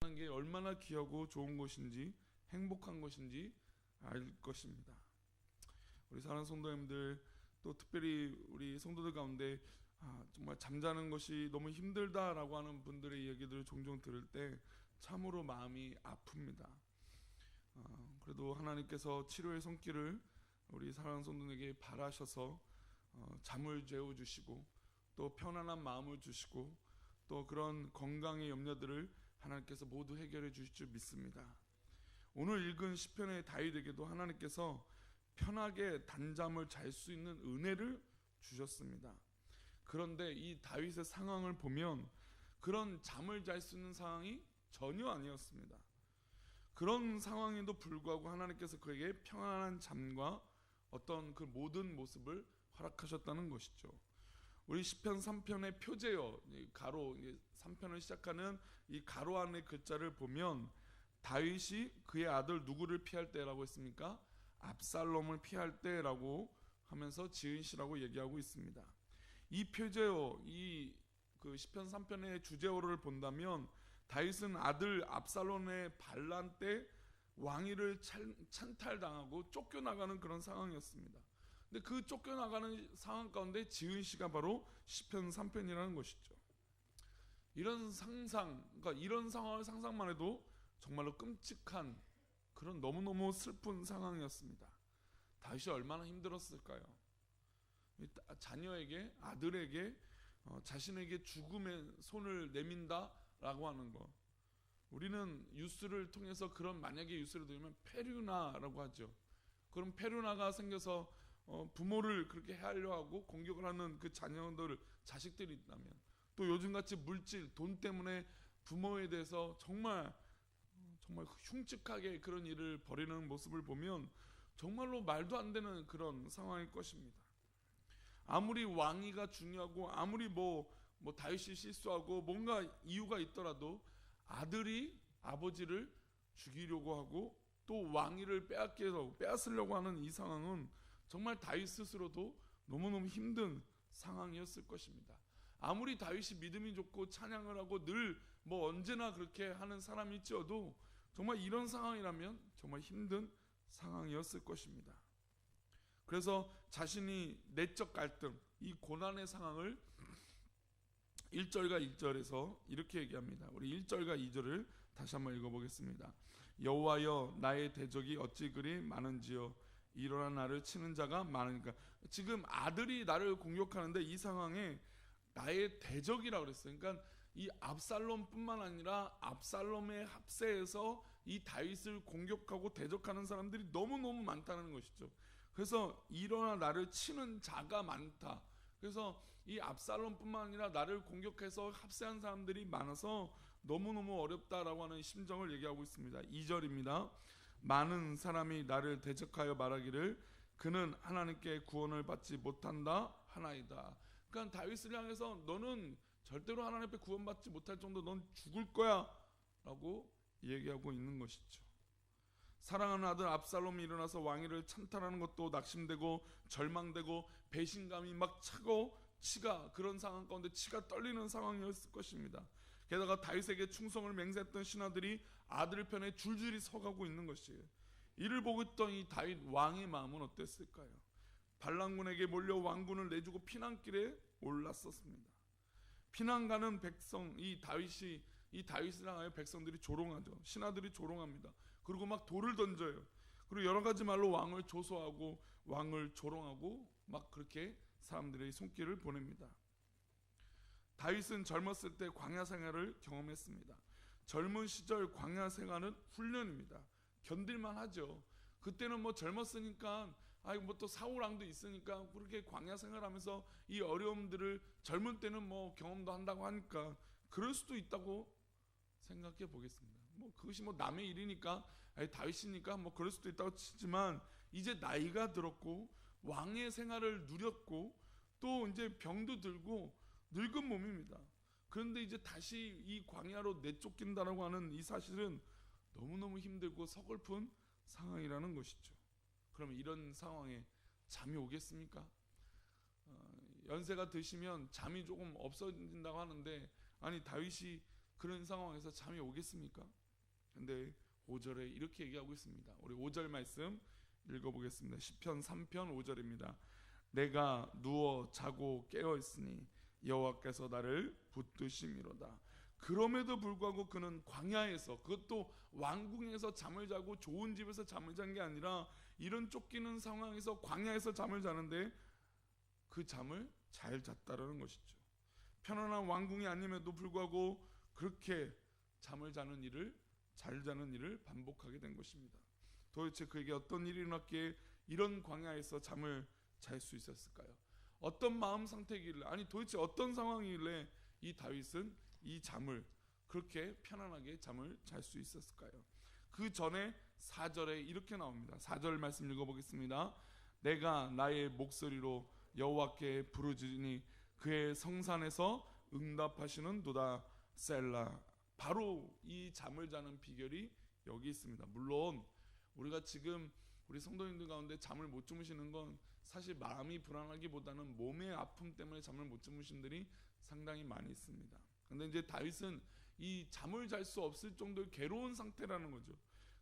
하는 게 얼마나 귀하고 좋은 것인지 행복한 것인지 알 것입니다. 우리 사랑하는 성도님들 또 특별히 우리 성도들 가운데 아, 정말 잠자는 것이 너무 힘들다라고 하는 분들의 얘기들을 종종 들을 때 참으로 마음이 아픕니다. 어, 그래도 하나님께서 치료의 손길을 우리 사랑하는 성도에게 바라셔서 어, 잠을 재워 주시고 또 편안한 마음을 주시고 또 그런 건강의 염려들을 하나님께서 모두 해결해 주실 줄 믿습니다. 오늘 읽은 시편의 다윗에게도 하나님께서 편하게 단잠을 잘 수 있는 은혜를 주셨습니다. 그런데 이 다윗의 상황을 보면 그런 잠을 잘 수 있는 상황이 전혀 아니었습니다. 그런 상황에도 불구하고 하나님께서 그에게 평안한 잠과 어떤 그 모든 모습을 허락하셨다는 것이죠. 우리 시편 3편의 표제어 가로 3편을 시작하는 이 가로 안의 글자를 보면 다윗이 그의 아들 누구를 피할 때라고 했습니까? 압살롬을 피할 때라고 하면서 지은 시라고 얘기하고 있습니다. 이 표제어 이그 시편 3편의 주제어를 본다면 다윗은 아들 압살롬의 반란 때 왕위를 찬탈당하고 쫓겨나가는 그런 상황이었습니다. 근데 그 쫓겨나가는 상황 가운데 지은 시가 바로 시편 3편이라는 것이죠. 이런 상상, 그러니까 이런 상황을 상상만 해도 정말로 끔찍한 그런 너무너무 슬픈 상황이었습니다. 다윗이 얼마나 힘들었을까요? 자녀에게 아들에게 어, 자신에게 죽음의 손을 내민다라고 하는 거. 우리는 뉴스를 통해서 그런 만약에 뉴스를 들으면 페류나라고 하죠. 그럼 페류나가 생겨서 어, 부모를 그렇게 하려 하고 공격을 하는 그 자녀들 자식들이 있다면 또 요즘같이 물질 돈 때문에 부모에 대해서 정말 정말 흉측하게 그런 일을 벌이는 모습을 보면 정말로 말도 안 되는 그런 상황일 것입니다. 아무리 왕위가 중요하고 아무리 뭐, 뭐 다윗이 실수하고 뭔가 이유가 있더라도 아들이 아버지를 죽이려고 하고 또 왕위를 빼앗겨서 빼앗으려고 하는 이 상황은 정말 다윗 스스로도 너무너무 힘든 상황이었을 것입니다. 아무리 다윗이 믿음이 좋고 찬양을 하고 늘 뭐 언제나 그렇게 하는 사람일지어도 정말 이런 상황이라면 정말 힘든 상황이었을 것입니다. 그래서 자신이 내적 갈등, 이 고난의 상황을 1절과 1절에서 이렇게 얘기합니다. 우리 1절과 2절을 다시 한번 읽어보겠습니다. 여호와여 나의 대적이 어찌 그리 많은지요 일어나 나를 치는 자가 많으니까 지금 아들이 나를 공격하는데 이 상황에 나의 대적이라 그랬어요. 그러니까 이 압살롬뿐만 아니라 압살롬의 합세에서 이 다윗을 공격하고 대적하는 사람들이 너무너무 많다는 것이죠. 그래서 일어나 나를 치는 자가 많다. 그래서 이 압살롬뿐만 아니라 나를 공격해서 합세한 사람들이 많아서 너무너무 어렵다라고 하는 심정을 얘기하고 있습니다. 2절입니다. 많은 사람이 나를 대적하여 말하기를 그는 하나님께 구원을 받지 못한다 하나이다. 그러니까 다윗을 향해서 너는 절대로 하나님 앞에 구원받지 못할 정도 넌 죽을 거야라고 얘기하고 있는 것이죠. 사랑하는 아들 압살롬이 일어나서 왕위를 찬탈하는 것도 낙심되고 절망되고 배신감이 막 차고 치가 그런 상황 가운데 치가 떨리는 상황이었을 것입니다. 게다가 다윗에게 충성을 맹세했던 신하들이 아들 편에 줄줄이 서가고 있는 것이에요. 이를 보고 있던 이 다윗 왕의 마음은 어땠을까요? 반란군에게 몰려 왕군을 내주고 피난길에 올랐었습니다. 피난 가는 백성 이 다윗이 이 다윗을 향하여 백성들이 조롱하죠. 신하들이 조롱합니다. 그리고 막 돌을 던져요. 그리고 여러 가지 말로 왕을 조소하고 왕을 조롱하고 막 그렇게 사람들의 손길을 보냅니다. 다윗은 젊었을 때 광야 생활을 경험했습니다. 젊은 시절 광야 생활은 훈련입니다. 견딜만 하죠. 그때는 뭐 젊었으니까 아이 뭐 또 사우랑도 있으니까 그렇게 광야 생활하면서 이 어려움들을 젊은 때는 뭐 경험도 한다고 하니까 그럴 수도 있다고 생각해 보겠습니다. 뭐 그것이 뭐 남의 일이니까 아니 다윗이니까 뭐 그럴 수도 있다고 치지만 이제 나이가 들었고 왕의 생활을 누렸고 또 이제 병도 들고 늙은 몸입니다. 그런데 이제 다시 이 광야로 내쫓긴다라고 하는 이 사실은 너무너무 힘들고 서글픈 상황이라는 것이죠. 그러면 이런 상황에 잠이 오겠습니까? 어, 연세가 드시면 잠이 조금 없어진다고 하는데 아니 다윗이 그런 상황에서 잠이 오겠습니까? 근데 5절에 이렇게 얘기하고 있습니다. 우리 5절 말씀 읽어보겠습니다. 시편 3편 5절입니다. 내가 누워 자고 깨어 있으니 여호와께서 나를 붙드심이로다. 그럼에도 불구하고 그는 광야에서 그것도 왕궁에서 잠을 자고 좋은 집에서 잠을 잔 게 아니라 이런 쫓기는 상황에서 광야에서 잠을 자는데 그 잠을 잘 잤다라는 것이죠. 편안한 왕궁이 아님에도 불구하고 그렇게 잠을 자는 일을 잘 자는 일을 반복하게 된 것입니다. 도대체 그에게 어떤 일이 일어났기에 이런 광야에서 잠을 잘 수 있었을까요? 어떤 마음 상태길래 아니 도대체 어떤 상황이길래 이 다윗은 이 잠을 그렇게 편안하게 잠을 잘 수 있었을까요? 그 전에 4절에 이렇게 나옵니다. 4절 말씀 읽어보겠습니다. 내가 나의 목소리로 여호와께 부르짖으니 그의 성산에서 응답하시는 도다 셀라. 바로 이 잠을 자는 비결이 여기 있습니다. 물론 우리가 지금 우리 성도님들 가운데 잠을 못 주무시는 건 사실 마음이 불안하기보다는 몸의 아픔 때문에 잠을 못 주무신 분들이 상당히 많이 있습니다. 근데 이제 다윗은 이 잠을 잘 수 없을 정도의 괴로운 상태라는 거죠.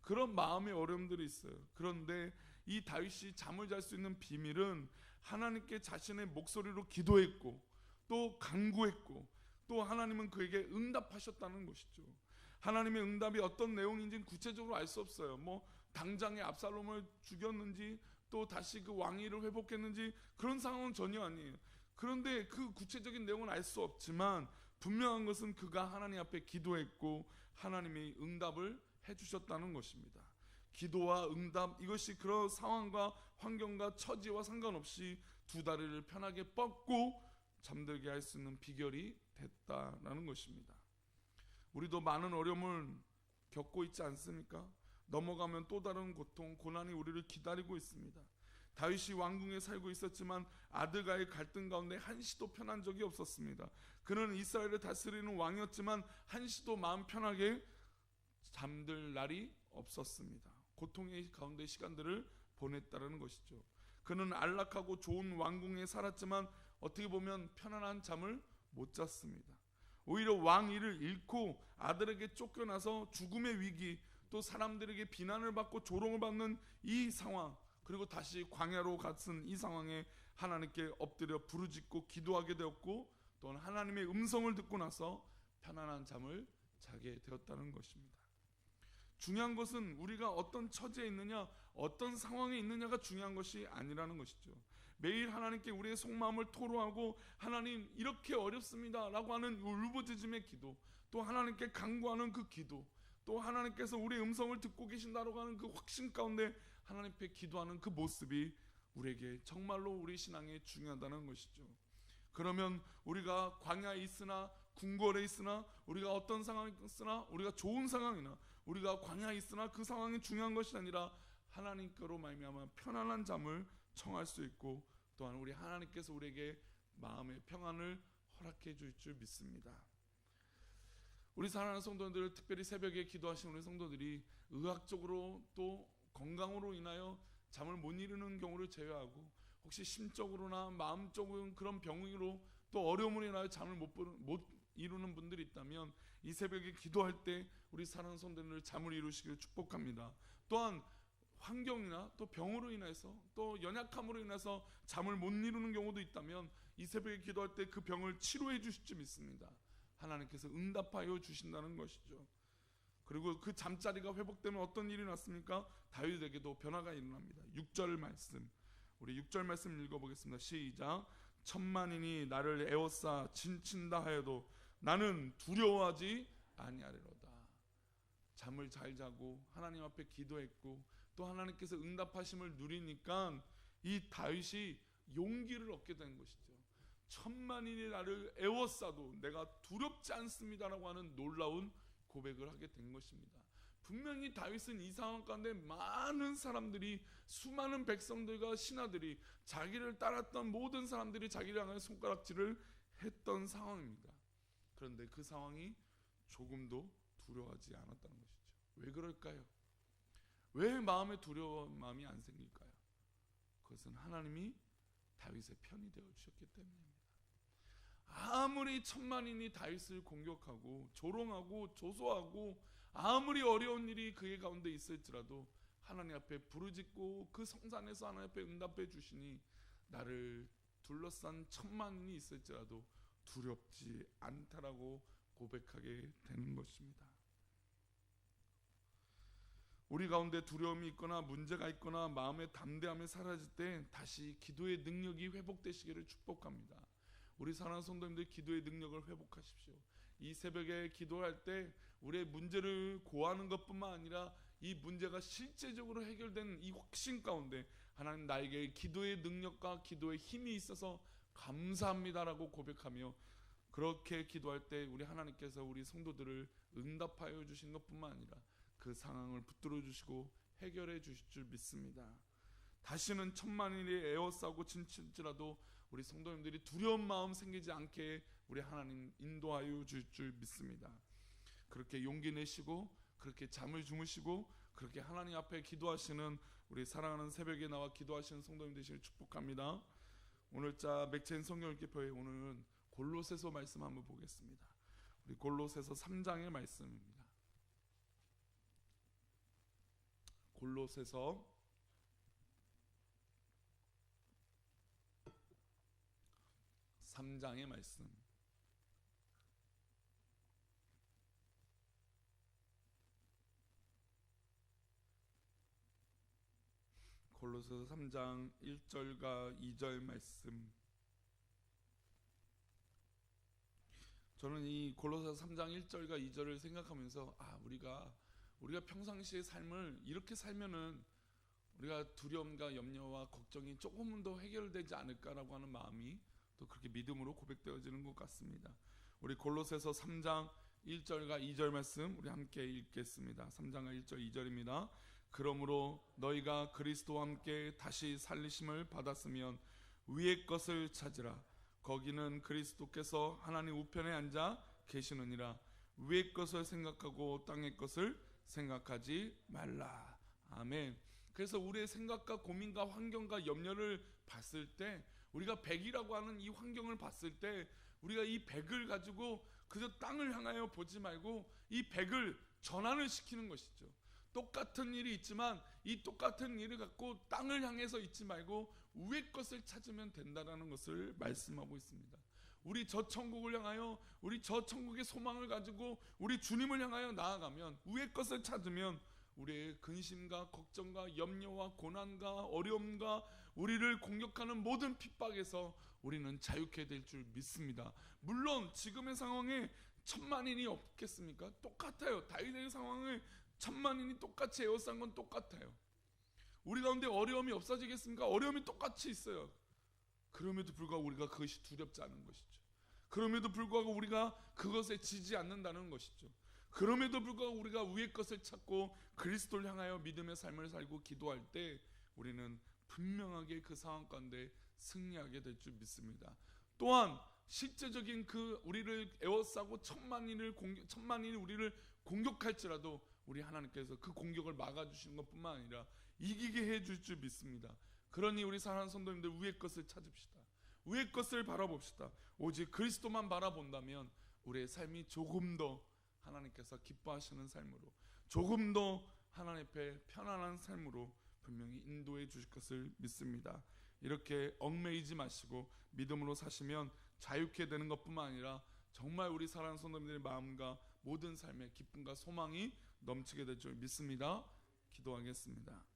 그런 마음의 어려움들이 있어요. 그런데 이 다윗이 잠을 잘 수 있는 비밀은 하나님께 자신의 목소리로 기도했고 또 간구했고 또 하나님은 그에게 응답하셨다는 것이죠. 하나님의 응답이 어떤 내용인지는 구체적으로 알 수 없어요. 뭐 당장에 압살롬을 죽였는지 또 다시 그 왕위를 회복했는지 그런 상황은 전혀 아니에요. 그런데 그 구체적인 내용은 알 수 없지만 분명한 것은 그가 하나님 앞에 기도했고 하나님이 응답을 해주셨다는 것입니다. 기도와 응답 이것이 그런 상황과 환경과 처지와 상관없이 두 다리를 편하게 뻗고 잠들게 할 수 있는 비결이 됐다라는 것입니다. 우리도 많은 어려움을 겪고 있지 않습니까? 넘어가면 또 다른 고통, 고난이 우리를 기다리고 있습니다. 다윗이 왕궁에 살고 있었지만 아들과의 갈등 가운데 한시도 편한 적이 없었습니다. 그는 이스라엘을 다스리는 왕이었지만 한시도 마음 편하게 잠들 날이 없었습니다. 고통의 가운데 시간들을 보냈다는 것이죠. 그는 안락하고 좋은 왕궁에 살았지만 어떻게 보면 편안한 잠을 못 잤습니다. 오히려 왕위를 잃고 아들에게 쫓겨나서 죽음의 위기 또 사람들에게 비난을 받고 조롱을 받는 이 상황 그리고 다시 광야로 갔은 이 상황에 하나님께 엎드려 부르짖고 기도하게 되었고 또한 하나님의 음성을 듣고 나서 편안한 잠을 자게 되었다는 것입니다. 중요한 것은 우리가 어떤 처지에 있느냐, 어떤 상황에 있느냐가 중요한 것이 아니라는 것이죠. 매일 하나님께 우리의 속마음을 토로하고 하나님 이렇게 어렵습니다라고 하는 울부짖음의 기도, 또 하나님께 간구하는 그 기도, 또 하나님께서 우리의 음성을 듣고 계신다라고 하는 그 확신 가운데 하나님 앞에 기도하는 그 모습이 우리에게 정말로 우리 신앙에 중요하다는 것이죠. 그러면 우리가 광야에 있으나 궁궐에 있으나 우리가 어떤 상황에 있으나 우리가 좋은 상황이나 우리가 광야에 있으나 그 상황이 중요한 것이 아니라 하나님께로 말미암아 편안한 잠을 청할 수 있고 또한 우리 하나님께서 우리에게 마음의 평안을 허락해 줄 줄 믿습니다. 우리 사랑하는 성도들 특별히 새벽에 기도하시는 우리 성도들이 의학적으로 또 건강으로 인하여 잠을 못 이루는 경우를 제외하고 혹시 심적으로나 마음적으로 그런 병으로 또 어려움으로 인하여 잠을 못, 못 이루는 분들이 있다면 이 새벽에 기도할 때 우리 사랑하는 성도들 잠을 이루시기를 축복합니다. 또한 환경이나 또 병으로 인해서 또 연약함으로 인해서 잠을 못 이루는 경우도 있다면 이 새벽에 기도할 때 그 병을 치료해 주실 줄 믿습니다. 하나님께서 응답하여 주신다는 것이죠. 그리고 그 잠자리가 회복되면 어떤 일이 났습니까? 다윗에게도 변화가 일어납니다. 6절 말씀. 우리 6절 말씀 읽어보겠습니다. 시작. 천만인이 나를 에워싸 진친다 하여도 나는 두려워하지 아니하리로다. 잠을 잘 자고 하나님 앞에 기도했고 또 하나님께서 응답하심을 누리니까 이 다윗이 용기를 얻게 된 것이죠. 천만인이 나를 애워싸도 내가 두렵지 않습니다라고 하는 놀라운 고백을 하게 된 것입니다. 분명히 다윗은 이 상황 가운데 많은 사람들이 수많은 백성들과 신하들이 자기를 따랐던 모든 사람들이 자기를 향해 손가락질을 했던 상황입니다. 그런데 그 상황이 조금도 두려워하지 않았다는 것이죠. 왜 그럴까요? 왜 마음에 두려운 마음이 안 생길까요? 그것은 하나님이 다윗의 편이 되어 주셨기 때문입니다. 아무리 천만인이 다윗을 공격하고 조롱하고 조소하고 아무리 어려운 일이 그의 가운데 있을지라도 하나님 앞에 부르짖고 그 성산에서 하나님 앞에 응답해 주시니 나를 둘러싼 천만인이 있을지라도 두렵지 않다라고 고백하게 되는 것입니다. 우리 가운데 두려움이 있거나 문제가 있거나 마음의 담대함이 사라질 때 다시 기도의 능력이 회복되시기를 축복합니다. 우리 사랑하는 성도님들 기도의 능력을 회복하십시오. 이 새벽에 기도할 때 우리의 문제를 고하는 것뿐만 아니라 이 문제가 실제적으로 해결되는 이 확신 가운데 하나님 나에게 기도의 능력과 기도의 힘이 있어서 감사합니다라고 고백하며 그렇게 기도할 때 우리 하나님께서 우리 성도들을 응답하여 주신 것뿐만 아니라 그 상황을 붙들어 주시고 해결해 주실 줄 믿습니다. 다시는 천만인이 에워싸고 진칠지라도 우리 성도님들이 두려운 마음 생기지 않게 우리 하나님 인도하여 주실 줄 믿습니다. 그렇게 용기 내시고 그렇게 잠을 주무시고 그렇게 하나님 앞에 기도하시는 우리 사랑하는 새벽에 나와 기도하시는 성도님 되시길 축복합니다. 오늘자 맥체인 성경 읽기표에 오늘은 골로새서 말씀 한번 보겠습니다. 우리 골로새서 3장의 말씀입니다. 골로새서 3장의 말씀. 골로새서 3장 1절과 2절 말씀. 저는 이 골로새서 3장 1절과 2절을 생각하면서 아, 우리가 우리가 평상시의 삶을 이렇게 살면은 우리가 두려움과 염려와 걱정이 조금은 더 해결되지 않을까라고 하는 마음이 또 그렇게 믿음으로 고백되어지는 것 같습니다. 우리 골로새서 3장 1절과 2절 말씀 우리 함께 읽겠습니다. 3장과 1절 2절입니다. 그러므로 너희가 그리스도와 함께 다시 살리심을 받았으면 위의 것을 찾으라. 거기는 그리스도께서 하나님 우편에 앉아 계시느니라. 위의 것을 생각하고 땅의 것을 생각하지 말라. 아멘. 그래서 우리의 생각과 고민과 환경과 염려를 봤을 때 우리가 백이라고 하는 이 환경을 봤을 때 우리가 이 백을 가지고 그저 땅을 향하여 보지 말고 이 백을 전환을 시키는 것이죠. 똑같은 일이 있지만 이 똑같은 일을 갖고 땅을 향해서 있지 말고 위의 것을 찾으면 된다라는 것을 말씀하고 있습니다. 우리 저 천국을 향하여 우리 저 천국의 소망을 가지고 우리 주님을 향하여 나아가면 위의 것을 찾으면 우리의 근심과 걱정과 염려와 고난과 어려움과 우리를 공격하는 모든 핍박에서 우리는 자유케 될 줄 믿습니다. 물론 지금의 상황에 천만인이 없겠습니까? 똑같아요. 다윗의 상황을 천만인이 똑같이 에워싼 건 똑같아요. 우리 가운데 어려움이 없어지겠습니까? 어려움이 똑같이 있어요. 그럼에도 불구하고 우리가 그것이 두렵지 않은 것이죠. 그럼에도 불구하고 우리가 그것에 지지 않는다는 것이죠. 그럼에도 불구하고 우리가 위의 것을 찾고 그리스도를 향하여 믿음의 삶을 살고 기도할 때 우리는 분명하게 그 상황 가운데 승리하게 될 줄 믿습니다. 또한 실제적인 그 우리를 에워싸고 천만인을 공격, 천만인이 우리를 공격할지라도 우리 하나님께서 그 공격을 막아주시는 것뿐만 아니라 이기게 해줄 줄 믿습니다. 그러니 우리 사랑하는 성도님들 위의 것을 찾읍시다. 위의 것을 바라봅시다. 오직 그리스도만 바라본다면 우리의 삶이 조금 더 하나님께서 기뻐하시는 삶으로 조금 더 하나님 앞에 편안한 삶으로 분명히 인도해 주실 것을 믿습니다. 이렇게 얽매이지 마시고 믿음으로 사시면 자유케 되는 것뿐만 아니라 정말 우리 사랑하는 성도님들의 마음과 모든 삶의 기쁨과 소망이 넘치게 될 줄 믿습니다. 기도하겠습니다.